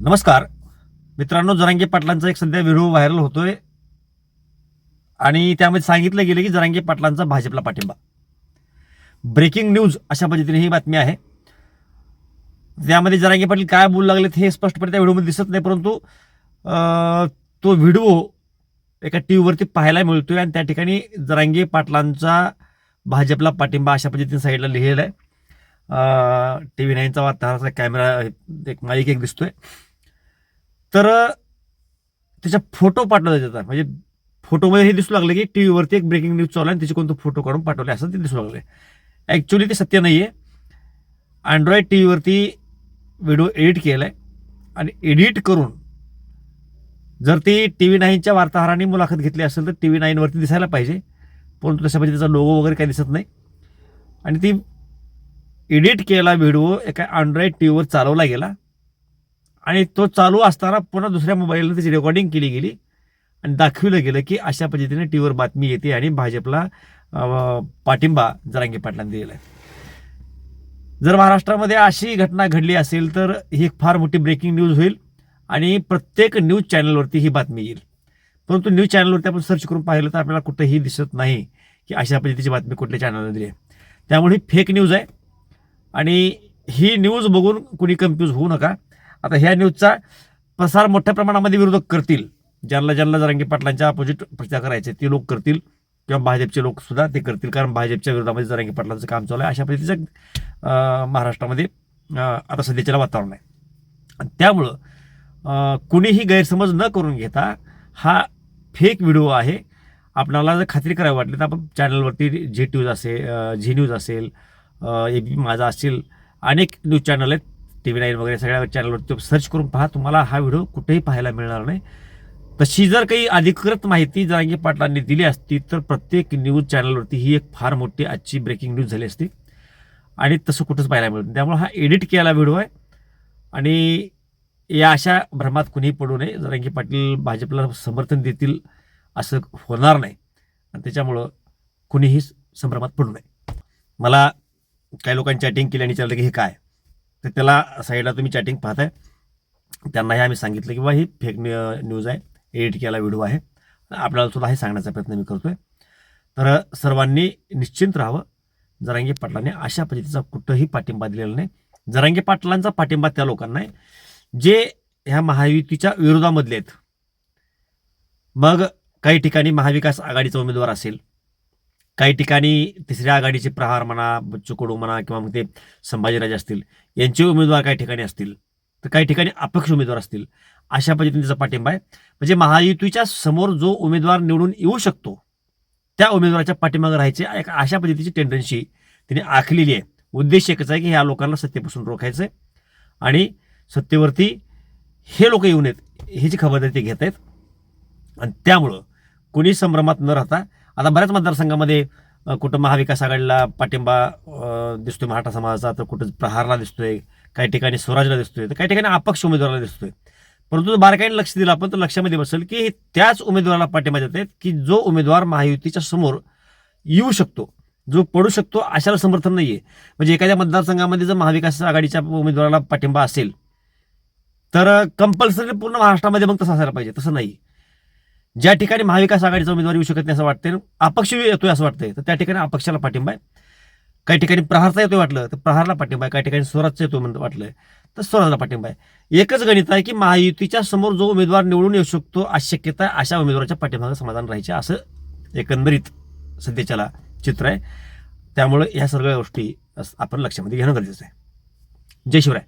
नमस्कार. मित्रांनो जरांगे पाटलांचा एक सध्या व्हिडिओ व्हायरल होतोय. आणि त्यामध्ये सांगितलं गेलं की जरांगे पाटलांचा भाजपला पाठिंबा. ब्रेकिंग न्यूज अशा पद्धतीने ही बातमी आहे. त्यामध्ये जरांगे पाटील काय बोलू लागलेत हे स्पष्टपणे त्या व्हिडिओमध्ये दिसत नाही परंतु तो व्हिडिओ एका टी व्हीवरती पाहायला मिळतोय आणि त्या ठिकाणी जरांगे पाटलांचा भाजपला पाठिंबा अशा पद्धतीने साईडला लिहिलेला आहे. टी व्ही नाईनचा वार्ताहराचा कॅमेरा एक माईक एक दिसतोय. तर त्याच्या फोटो पाठवला जातात. म्हणजे फोटोमध्ये हे दिसू लागले की टी व्हीवरती एक ब्रेकिंग न्यूज चालू आहे आणि त्याचे कोणतं फोटो काढून पाठवले असं ते दिसू लागले. ॲक्च्युली ते सत्य नाही आहे अँड्रॉइड टी व्हीवरती व्हिडिओ एडिट केला आहे आणि एडिट करून जर ती टी व्ही नाईनच्या वार्ताहरांनी मुलाखत घेतली असेल तर टी व्ही नाईनवरती दिसायला पाहिजे. परंतु तशा त्याचा लोगो वगैरे काही दिसत नाही. आणि ती एडिट केलेला व्हिडिओ एका अँड्रॉइड टी व्हीवर चालवला गेला. आणि तो चालू असताना पुन्हा दुसऱ्या मोबाईलने त्याची रेकॉर्डिंग केली गेली. आणि दाखविलं गेलं की अशा पद्धतीने टी व्हीवर बातमी येते आणि भाजपला पाठिंबा जरांगी पाटलांनी दिलेला आहे. जर महाराष्ट्रामध्ये अशी घटना घडली असेल तर ही एक फार मोठी ब्रेकिंग न्यूज होईल आणि प्रत्येक न्यूज चॅनलवरती ही बातमी येईल. परंतु न्यूज चॅनलवरती आपण सर्च करून पाहिलं तर आपल्याला कुठंही दिसत नाही की अशा पद्धतीची बातमी कुठल्या चॅनलने दिली आहे. त्यामुळे ही फेक न्यूज आहे आणि ही न्यूज बघून कुणी कन्फ्यूज होऊ नका. आता ह्या न्यूजचा प्रसार मोठ्या प्रमाणामध्ये विरोधक करतील. ज्यांना ज्यांना जरांगी पाटलांच्या अपोजिट प्रचार करायचे ते लोक करतील. किंवा भाजपचे लोक सुद्धा ते करतील. कारण भाजपच्या विरोधामध्ये जरांगी पाटलांचं काम चालू आहे. अशा पद्धतीचं महाराष्ट्रामध्ये आता सध्याच्याला वातावरण आहे. आणि त्यामुळं कुणीही गैरसमज न करून घेता हा फेक व्हिडिओ आहे. आपणाला जर खात्री करावी वाटली तर आपण चॅनलवरती झी ट्यूज असेल झी न्यूज असेल ए बी माझा असेल अनेक न्यूज चॅनल आहेत. टी व्ही नाईन वगैरे सगळ्या चॅनलवरती सर्च करून पहा तुम्हाला हा व्हिडिओ कुठेही पाहायला मिळणार नाही. तशी जर काही अधिकृत माहिती जरांगी पाटलांनी दिली असती तर प्रत्येक न्यूज चॅनलवरती ही एक फार मोठी आजची ब्रेकिंग न्यूज झाली असती. आणि तसं कुठंच पाहायला मिळत नाही. त्यामुळे हा एडिट केलेला व्हिडिओ आहे. आणि या अशा भ्रमात कुणीही पडू नये. जरांगी पाटील भाजपला समर्थन देतील असं होणार नाही. आणि त्याच्यामुळं कुणीही संभ्रमात पडू नये. मला काही लोकांनी चॅटिंग केली आणि विचारलं की हे काय? तर त्याला साईडला तुम्ही चॅटिंग पाहताय. त्यांनाही आम्ही सांगितलं की बा ही फेक न्यूज आहे. एडिट केला व्हिडिओ आहे. आपल्याला सुद्धा हे सांगण्याचा प्रयत्न मी करतोय. तर सर्वांनी निश्चिंत राहावं. जरांगे पाटलांनी अशा पद्धतीचा कुठंही पाठिंबा दिलेला नाही. जरांगे पाटलांचा पाठिंबा त्या लोकांना आहे. जे ह्या महायुतीच्या विरोधामधले आहेत. मग काही ठिकाणी महाविकास आघाडीचा उमेदवार असेल काही ठिकाणी तिसऱ्या आघाडीचे प्रहार म्हणा बच्चू कडू म्हणा किंवा मग ते संभाजीराजे असतील यांचे उमेदवार काही ठिकाणी असतील तर काही ठिकाणी अपक्ष उमेदवार असतील अशा पद्धतीने त्याचा पाठिंबा आहे. म्हणजे महायुतीच्या समोर जो उमेदवार निवडून येऊ शकतो त्या उमेदवाराच्या पाठीमागे राहायचे एक अशा पद्धतीची टेंडन्सी तिने आखलेली आहे. उद्देश एकच आहे की ह्या लोकांना सत्तेपासून रोखायचं आहे. आणि सत्तेवरती हे लोक येऊ नयेत ह्याची खबरदारी ते घेत आहेत. आणि त्यामुळं कोणी संभ्रमात न राहता आता बऱ्याच मतदारसंघामध्ये कुठं महाविकास आघाडीला पाठिंबा दिसतोय. मराठा समाजाचा तर कुठं प्रहारला दिसतोय. काही ठिकाणी स्वराजला दिसतोय. तर काही ठिकाणी अपक्ष उमेदवाराला दिसतोय. परंतु जर बारकाईने लक्ष दिलं आपण तर लक्षामध्ये बसेल की त्याच उमेदवाराला पाठिंबा देत आहेत की जो उमेदवार महायुतीच्या समोर येऊ शकतो जो पडू शकतो अशाला समर्थन नाहीये. म्हणजे एखाद्या मतदारसंघामध्ये जर महाविकास आघाडीच्या उमेदवाराला पाठिंबा असेल तर कंपल्सरी पूर्ण महाराष्ट्रामध्ये मग तसं असायला पाहिजे. तसं नाही ज्या ठिकाणी महाविकास आघाडीचा उमेदवार येऊ शकत नाही असं वाटतंय अपक्ष येतोय असं वाटतंय. तर त्या ठिकाणी अपक्षाला पाठिंबा आहे. काही ठिकाणी प्रहारचा येतोय वाटलं तर प्रहारला पाठिंबा आहे. काही ठिकाणी स्वराजचा येतोय म्हणून वाटलंय तर स्वराजला पाठिंबा आहे. एकच गणित आहे की महायुतीच्या समोर जो उमेदवार निवडून येऊ शकतो अशी शक्यता अशा उमेदवाराच्या पाठिंबाचं समाधान राहायचे असं एकंदरीत सध्याच्याला चित्र आहे. त्यामुळे ह्या सगळ्या गोष्टी आपण लक्षामध्ये घेणं गरजेचं आहे. जय शिवराय.